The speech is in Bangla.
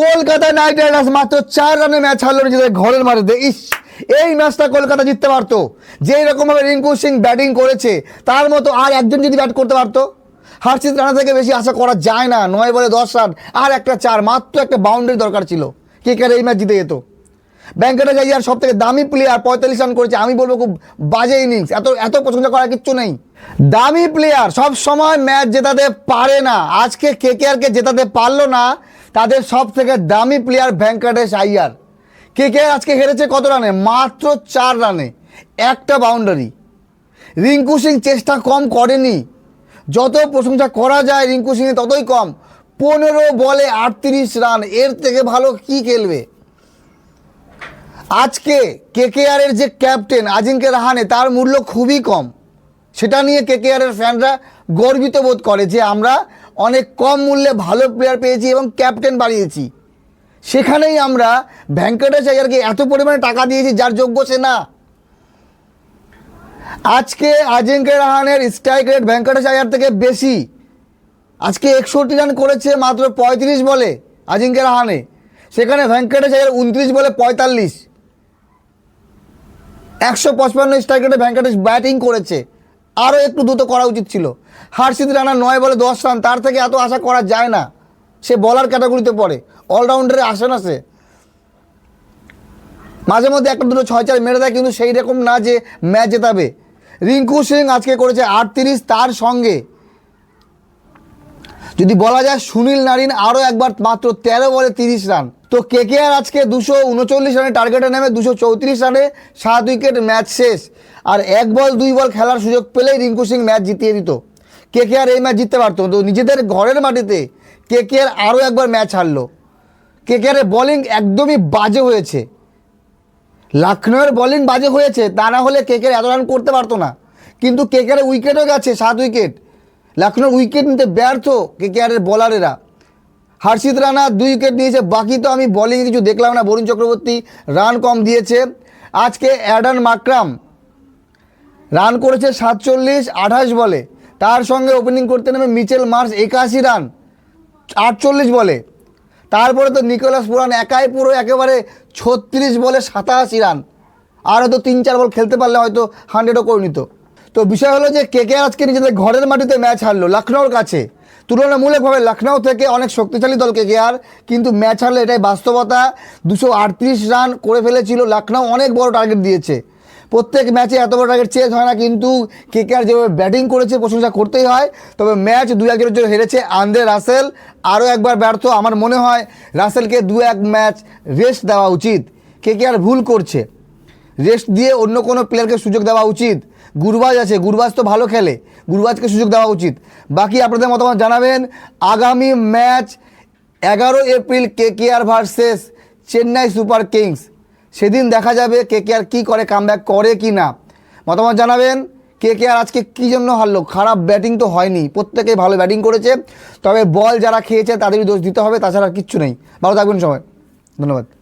কলকাতা নাইট রাইডার্স মাত্র চার রানে ম্যাচ হারলো নিজেদের ঘরের মাটিতে ইস, এই ম্যাচটা কলকাতা জিততে পারতো। যেই রকমভাবে রিঙ্কু সিং ব্যাটিং করেছে, তার মতো আর একজন যদি ব্যাট করতে পারতো, হার্ষিত রানা থেকে বেশি আশা করা যায় না। নয় বলে দশ রান, আর একটা চার, মাত্র একটা বাউন্ডারি দরকার ছিল। কে কে এই ম্যাচ জিতে যেত? ব্যাংকেটা যাই আর সব থেকে দামি প্লেয়ার পঁয়তাল্লিশ রান করেছে, আমি বলব খুব বাজে ইনিংস এত এত প্রশংসা করার কিচ্ছু নেই। দামি প্লেয়ার সব সময় ম্যাচ জেতাতে পারে না। আজকে কে কে আরকে জেতাতে পারল না, তাদের সব থেকে দামি প্লেয়ার ভেঙ্কটেশ আইয়ার। কে কে আজকে হেরেছে কত রানে? মাত্র চার রানে, একটা বাউন্ডারি রিঙ্কু সিং চেষ্টা কম করেনি। যত প্রশংসা করা যায় রিঙ্কু সিংয়ে ততই কম। পনেরো বলে আটত্রিশ রান, এর থেকে ভালো কি খেলবে? আজকে কেকেআর এর যে ক্যাপ্টেন আজিঙ্কে রাহানে, তার মূল্য খুবই কম। সেটা নিয়ে কেকেআর এর ফ্যানরা গর্বিত বোধ করে যে আমরা অনেক কম মূল্যে ভালো প্লেয়ার পেয়েছি এবং ক্যাপ্টেন বাড়িয়েছি। সেখানেই আমরা ভেঙ্কটেশ আয়ারকে এত পরিমাণে টাকা দিয়েছি যার যোগ্য সে না। আজকে আজিঙ্কে রাহানের স্ট্রাইক রেট ভেঙ্কটেশ আয়ার থেকে বেশি। আজকে একষট্টি রান করেছে মাত্র পঁয়ত্রিশ বলে আজিঙ্কে রাহানে। সেখানে ভেঙ্কটেশ আয়ার উনত্রিশ বলে পঁয়তাল্লিশ। একশো পঁচপান্ন স্ট্রাইক রেটে ভেঙ্কটেশ ব্যাটিং করেছে। আরও একটু দ্রুত করা উচিত ছিল। হার্ষিত রানা নয় বলে দশ রান, তার থেকে এত আশা করা যায় না। সে বলার ক্যাটাগরিতে পড়ে। অলরাউন্ডারে আসে না সে মাঝে মধ্যে একটা দুটো ছয় চার মেরে দেয়, কিন্তু সেই রকম না যে ম্যাচ জেতাবে। রিঙ্কু সিং আজকে করেছে আটত্রিশ তার সঙ্গে। যদি বলা যায় সুনীল নারিন আরও একবার মাত্র তেরো বলে তিরিশ রান। তো কে কে আর আজকে দুশো উনচল্লিশ রানে টার্গেটে নেমে দুশো চৌত্রিশ রানে সাত উইকেট ম্যাচ শেষ। আর এক বল, দুই বল খেলার সুযোগ পেলেই রিঙ্কু সিং ম্যাচ জিতিয়ে দিত। কে কে আর এই ম্যাচ জিততে পারতো তো নিজেদের ঘরের মাটিতে কে কে আর আরও একবার ম্যাচ হারলো। কে কে আরের বোলিং একদমই বাজে হয়েছে। লখনৌয়ের বোলিং বাজে হয়েছে, তা না হলে কেকের এত রান করতে পারতো না। কিন্তু কেকের উইকেটও গেছে, সাত উইকেট লখনৌর উইকেট নিতে ব্যর্থ কেকেআরের বোলারেরা হর্ষিত রানা দুই উইকেট নিয়েছে, বাকি তো আমি বোলিংয়ে কিছু দেখলাম না। বরুণ চক্রবর্তী রান কম দিয়েছে। আজকে অ্যাডান মাকরাম রান করেছে সাতচল্লিশ, আঠাশ বলে। তার সঙ্গে ওপেনিং করতে নেমে মিচেল মার্স একাশি রান আটচল্লিশ বলে। তারপরে তো নিকোলাস পুরান একাই পুরো একেবারে ছত্রিশ বলে সাতাশি রান আর হয়তো তিন, চার বল খেলতে পারলে হয়তো হান্ড্রেডও করে নিত। তো বিষয় হলো যে কে কে আজকে নিজেদের ঘরের মাটিতে ম্যাচ হারলো লখনৌর কাছে। তুলনামূলকভাবে লখনৌ থেকে অনেক শক্তিশালী দল আর কিন্তু ম্যাচ হারলো এটাই বাস্তবতা। দুশো রান করে ফেলেছিল লখনৌ অনেক বড় টার্গেট দিয়েছে। প্রত্যেক ম্যাচে এত বড় টার্গেট চেঞ্জ হয় না, কিন্তু কে কে আর যেভাবে ব্যাটিং করেছে, প্রশংসা করতেই হয়। তবে ম্যাচ দু একের জন্য হেরেছে আন্দ্রে রাসেল। আরও একবার ব্যর্থ, আমার মনে হয় রাসেলকে দু এক ম্যাচ রেস্ট দেওয়া উচিত। কে কে আর ভুল করছে। রেস্ট দিয়ে অন্য কোনো প্লেয়ারকে সুযোগ দেওয়া উচিত। গুরবাজ আছে, গুরবাজ তো ভালো খেলে। গুরবাজকে সুযোগ দেওয়া উচিত। বাকি আপনাদের মতামত জানাবেন। আগামী ম্যাচ এগারো April K K R versus Chennai super kings সেদিন দেখা যাবে কে কে আর কী করে কামব্যাক করে কি না। মতামত জানাবেন। কে কে আর আজকে কী জন্য হারলো? খারাপ ব্যাটিং তো হয়নি। প্রত্যেকেই ভালো ব্যাটিং করেছে। তবে বল যারা খেয়েছে তাদেরই দোষ দিতে হবে, তাছাড়া কিচ্ছু নেই। ভালো থাকবেন সবাই। ধন্যবাদ।